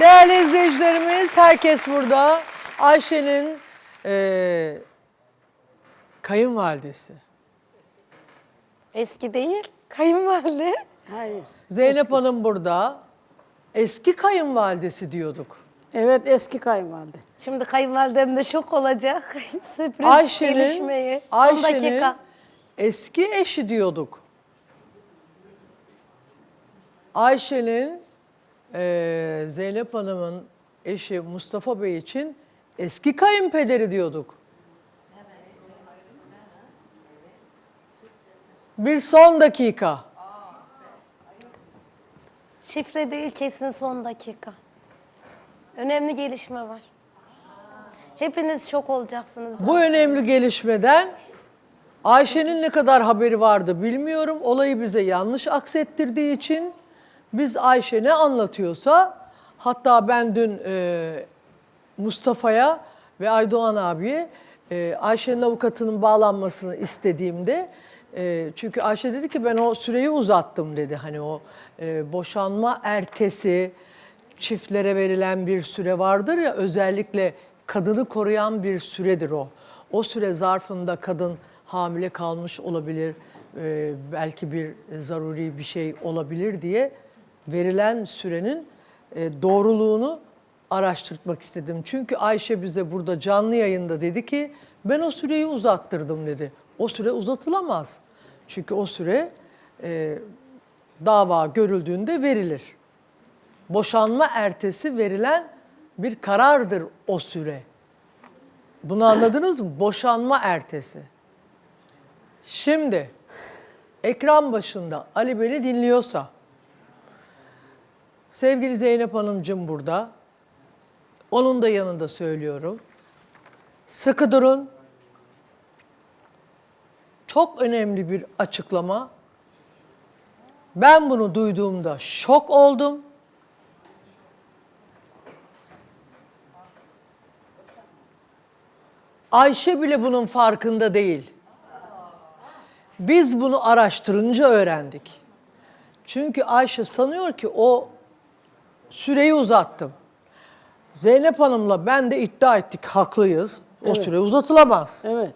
Değerli izleyicilerimiz, herkes burada. Ayşe'nin eee kayınvalidesi. Eski değil, kayınvalide. Hayır. Zeynep Hanım burada. Eski kayınvalidesi diyorduk. Evet eski kayınvalide. Şimdi kayınvalidem de şok olacak. Sürpriz Ayşe'nin, gelişmeyi. Son Ayşe'nin dakika. eski eşi diyorduk. Ayşe'nin eee, Zeynep Hanım'ın eşi Mustafa Bey için eski kayınpederi diyorduk. Bir son dakika. Şifre değil kesin son dakika. Önemli gelişme var. Hepiniz şok olacaksınız. Bu önemli gelişmeden Ayşe'nin ne kadar haberi vardı bilmiyorum. Olayı bize yanlış aksettirdiği için biz Ayşe ne anlatıyorsa hatta ben dün e, Mustafa'ya ve Aydoğan abiye e, Ayşe'nin avukatının bağlanmasını istediğimde e, çünkü Ayşe dedi ki ben o süreyi uzattım dedi. Hani o e, boşanma ertesi çiftlere verilen bir süre vardır ya özellikle kadını koruyan bir süredir o. O süre zarfında kadın hamile kalmış olabilir, e, belki bir zaruri bir şey olabilir diye verilen sürenin e, doğruluğunu araştırmak istedim. Çünkü Ayşe bize burada canlı yayında dedi ki ben o süreyi uzattırdım dedi. O süre uzatılamaz. Çünkü o süre e, dava görüldüğünde verilir. Boşanma ertesi verilen bir karardır o süre. Bunu anladınız mı? Boşanma ertesi. Şimdi ekran başında Ali beni dinliyorsa sevgili Zeynep Hanımcığım burada. Onun da yanında söylüyorum. Sıkı durun. Çok önemli bir açıklama. Ben bunu duyduğumda şok oldum. Ayşe bile bunun farkında değil. Biz bunu araştırınca öğrendik. Çünkü Ayşe sanıyor ki o süreyi uzattım. Zeynep Hanım'la ben de iddia ettik haklıyız. O süre uzatılamaz. Evet.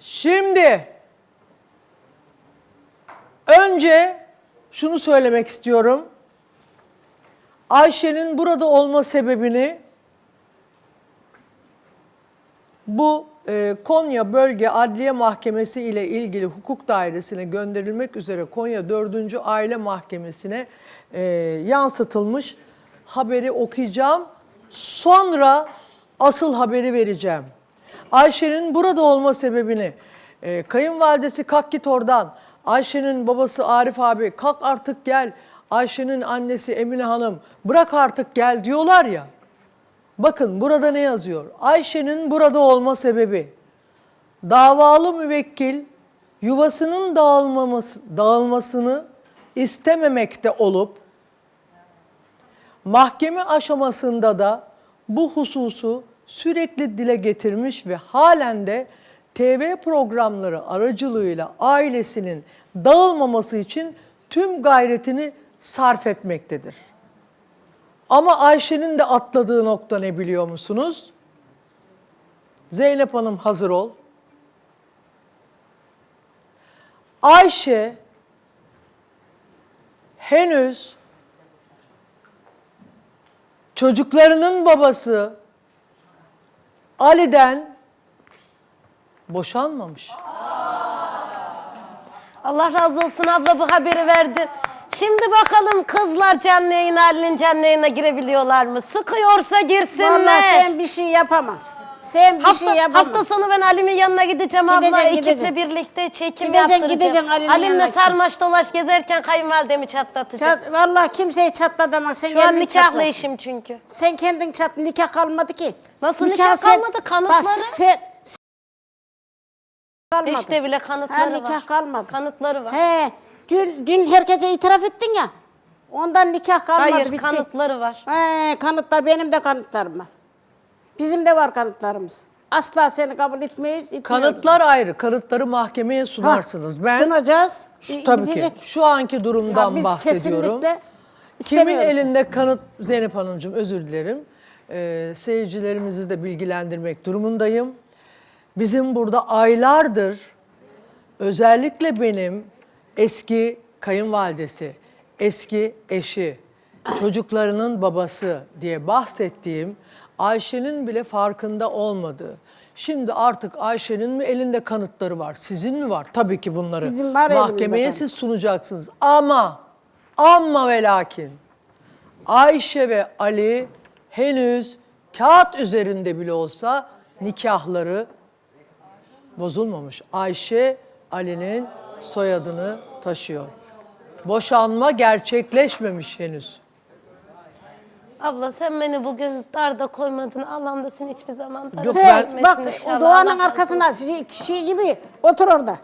Şimdi önce şunu söylemek istiyorum. Ayşe'nin burada olma sebebini bu e, Konya Bölge Adliye Mahkemesi ile ilgili hukuk dairesine gönderilmek üzere Konya 4. Aile Mahkemesi'ne e, yansıtılmış haberi okuyacağım. Sonra asıl haberi vereceğim. Ayşe'nin burada olma sebebini e, kayınvalidesi kalk git oradan. Ayşe'nin babası Arif abi kalk artık gel. Ayşe'nin annesi Emine Hanım bırak artık gel diyorlar ya. Bakın burada ne yazıyor? Ayşe'nin burada olma sebebi davalı müvekkil yuvasının dağılmaması, dağılmasını istememekte olup mahkeme aşamasında da bu hususu sürekli dile getirmiş ve halen de TV programları aracılığıyla ailesinin dağılmaması için tüm gayretini sarf etmektedir. Ama Ayşe'nin de atladığı nokta ne biliyor musunuz? Zeynep Hanım hazır ol. Ayşe henüz çocuklarının babası Ali'den boşanmamış. Allah razı olsun abla bu haberi verdin. Şimdi bakalım kızlar canlı yayın Ali'nin canlı yayına girebiliyorlar mı? Sıkıyorsa girsinler. Vallahi sen bir şey yapamam. Sen bir Hafta, şey yapamam. hafta sonu ben Ali'min yanına gideceğim abla. Gideceksin, Ekiple gideceksin. birlikte çekim Gideceksin, yaptıracağım. gideceksin Ali'nin Ali'mle yanına. sarmaş dolaş gezerken kayınvalidemi çatlatacağım. Çat, vallahi kimseyi çatlatamaz. Sen Şu an çatlarsın. eşim çünkü. Sen kendin çat, nikah kalmadı ki. Nasıl nikah kalmadı? Kanıtları? Bak sen, sen- kalmadı. İşte bile kanıtları Ha, var. nikah kalmadı. Kanıtları var. He, dün, dün herkese itiraf ettin ya. Ondan nikah kalmadı. Hayır bitti. kanıtları var. He, kanıtlar benim de kanıtlarım var. Bizim de var kanıtlarımız. Asla seni kabul etmeyiz. etmiyoruz. Kanıtlar ayrı. Kanıtları mahkemeye Ha, sunarsınız. Ben sunacağız. şu, tabii ki şu anki durumdan Ya biz bahsediyorum. kesinlikle Kimin İstemiyoruz. elinde kanıt Zeynep Hanımcığım özür dilerim. Ee, seyircilerimizi de bilgilendirmek durumundayım. Bizim burada aylardır özellikle benim eski kayınvalidesi, eski eşi, çocuklarının babası diye bahsettiğim Ayşe'nin bile farkında olmadığı. Şimdi artık Ayşe'nin mi elinde kanıtları var? Sizin mi var? Tabii ki bunları Bizim var mahkemeye siz sunacaksınız. Ama ama ve lakin Ayşe ve Ali henüz kağıt üzerinde bile olsa nikahları bozulmamış. Ayşe Ali'nin soyadını taşıyor. Boşanma gerçekleşmemiş henüz. Abla sen beni bugün darda koymadın. Allah'ım da seni hiçbir zaman darda Yok, ben- bak inşallah. o duanın Allah razı arkasına şey, şey gibi otur orada.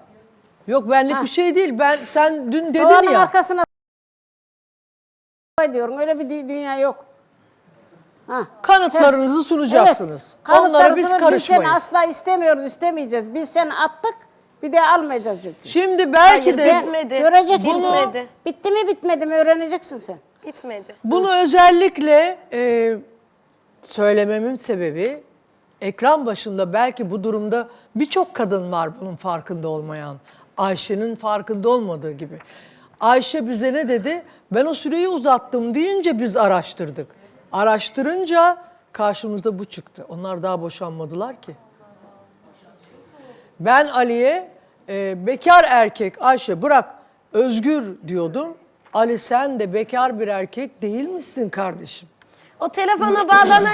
Yok benlik bir şey değil. Ben sen dün dedin Duanın ya. arkasına diyorum. Öyle bir dü- dünya yok. Ha. Kanıtlarınızı sunacaksınız. Evet, Onlara biz kanıtlarını karışmayız. Biz seni asla istemiyoruz, istemeyeceğiz. Biz seni attık, bir de almayacağız çünkü. Şimdi belki Hayır, de sen- Bitmedi. Göreceksin. Bunu-. Bitti mi bitmedi mi öğreneceksin sen. Bitmedi. Bunu özellikle e, söylememin sebebi ekran başında belki bu durumda birçok kadın var bunun farkında olmayan. Ayşe'nin farkında olmadığı gibi. Ayşe bize ne dedi? Ben o süreyi uzattım deyince biz araştırdık. Araştırınca karşımızda bu çıktı. Onlar daha boşanmadılar ki. Ben Ali'ye e, bekar erkek Ayşe bırak özgür diyordum. Ali sen de bekar bir erkek değil misin kardeşim? O telefona bağlanan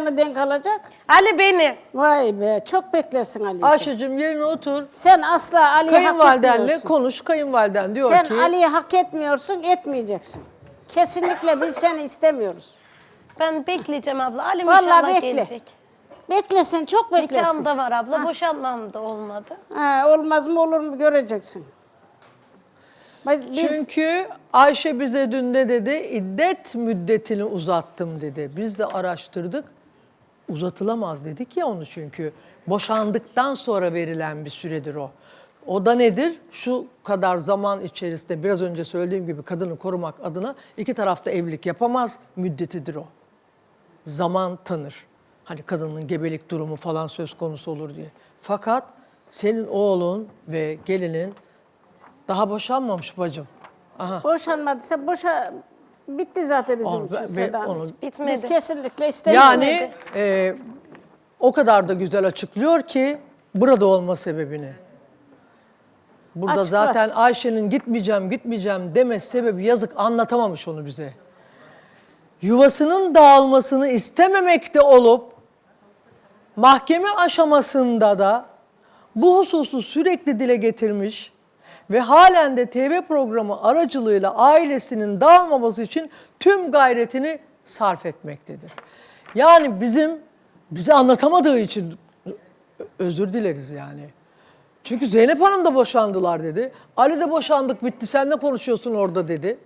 Sana denk alacak. Ali beni. Vay be, çok beklersin Ali. sen. Ayşe'cim yerine otur. Sen asla Ali'yi hak Kayınvalidenle etmiyorsun. konuş. Kayınvaliden diyor Sen ki Ali'yi hak etmiyorsun, etmeyeceksin. Kesinlikle biz seni istemiyoruz. Ben bekleyeceğim abla. Ali Vallahi inşallah bekle. gelecek. Bekle sen, çok beklersin. Nikahım da var abla. Boşanmam da olmadı. Ha, olmaz mı olur mu göreceksin. Biz, biz çünkü Ayşe bize dün ne dedi? İddet müddetini uzattım dedi. Biz de araştırdık. Uzatılamaz dedik ya onu çünkü. Boşandıktan sonra verilen bir süredir o. O da nedir? Şu kadar zaman içerisinde biraz önce söylediğim gibi kadını korumak adına iki tarafta evlilik yapamaz müddetidir o. zaman tanır. Hani kadının gebelik durumu falan söz konusu olur diye. Fakat senin oğlun ve gelinin daha boşanmamış bacım. Aha. boşanmadıysa boşa bitti zaten bizim Onu- için Seda onu-. Bitmedi. Biz kesinlikle istemiyoruz. Yani e, o kadar da güzel açıklıyor ki burada olma sebebini. Burada Açık zaten basit. Ayşe'nin gitmeyeceğim gitmeyeceğim deme sebebi yazık anlatamamış onu bize. Yuvasının dağılmasını istememekte olup mahkeme aşamasında da bu hususu sürekli dile getirmiş ve halen de TV programı aracılığıyla ailesinin dağılmaması için tüm gayretini sarf etmektedir. Yani bizim bize anlatamadığı için özür dileriz yani. Çünkü Zeynep Hanım da boşandılar dedi. Ali de boşandık bitti sen ne konuşuyorsun orada dedi.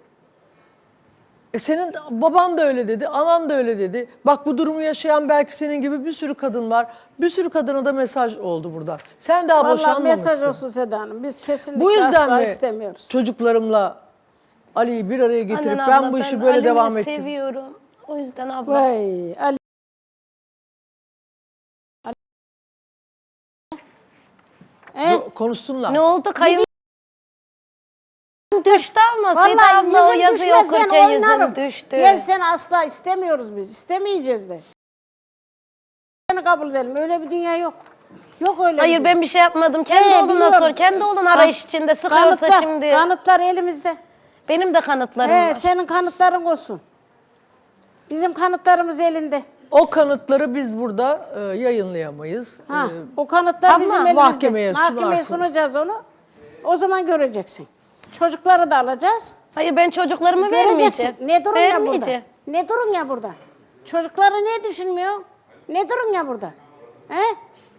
E senin baban da öyle dedi, anan da öyle dedi. Bak bu durumu yaşayan belki senin gibi bir sürü kadın var. Bir sürü kadına da mesaj oldu burada. Sen daha Vallahi boşanmamışsın. mesaj olsun Seda Hanım. Biz kesinlikle Bu yüzden asla mi istemiyoruz. çocuklarımla Ali'yi bir araya getirip Annen ben abla, bu işi ben böyle Ali'mi devam ettim. seviyorum. O yüzden abla. Vay Ali. Eh, Bu- Konuşsunlar. Ne oldu kayın? Düştü ama Seda abla o yazıyı düşmez, ben okurken oynarım. yüzün düştü. Gel seni asla istemiyoruz biz. İstemeyeceğiz de. Seni kabul edelim. Öyle bir dünya yok. Yok öyle Hayır bir ben bir şey yapmadım. Kendi Ee, oğluna sor. Kendi oğlun arayış içinde sıkıyorsa Kanıtlar- şimdi. Kanıtlar elimizde. Benim de kanıtlarım He, var. senin kanıtların olsun. Bizim kanıtlarımız elinde. O kanıtları biz burada e, yayınlayamayız. Ha, E, o kanıtlar bizim elimizde. mahkemeye Mahkemeye sunarsınız. sunacağız onu. O zaman göreceksin. Çocukları da alacağız. Hayır ben çocuklarımı Göreceksin. vermeyeceğim. Ne durun ya burada? Vermeyeceğim. Ne durun ya burada? Çocukları niye düşünmüyor? Ne durun ya burada? He?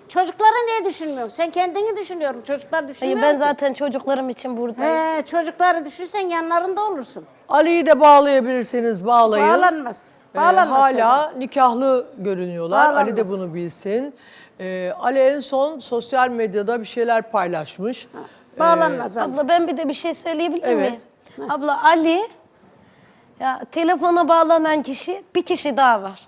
Çocukları niye düşünmüyor? Sen kendini düşünüyorum. Çocuklar düşünmüyor Hayır ben ki. zaten çocuklarım için buradayım. He, çocukları düşünsen yanlarında olursun. Ali'yi de bağlayabilirseniz bağlayın. Bağlanmaz. Ee, Bağlanmaz. hala nikahlı görünüyorlar. Bağlanmaz. Ali de bunu bilsin. Ee, Ali en son sosyal medyada bir şeyler paylaşmış. Bağlanmaz abla. Abla ben bir de bir şey söyleyebilir Evet. miyim? Abla Ali ya telefona bağlanan kişi bir kişi daha var.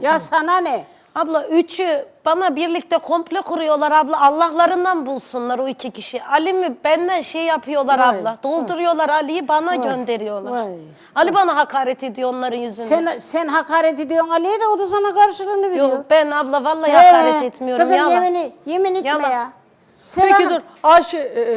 Ya sana ne? Abla üçü bana birlikte komple kuruyorlar abla. Allah'larından bulsunlar o iki kişi. Ali mi benden şey yapıyorlar Vay, abla. Dolduruyorlar Ali'yi bana gönderiyorlar. vay. Ali bana hakaret ediyor onların yüzünden. Sen sen hakaret ediyorsun Ali'ye de o da sana karşılığını veriyor. Yok ben abla vallahi He, hakaret etmiyorum. Kızım yalan. yemin, yemin etme Yalan. ya. Sen Peki hak- dur Ayşe e,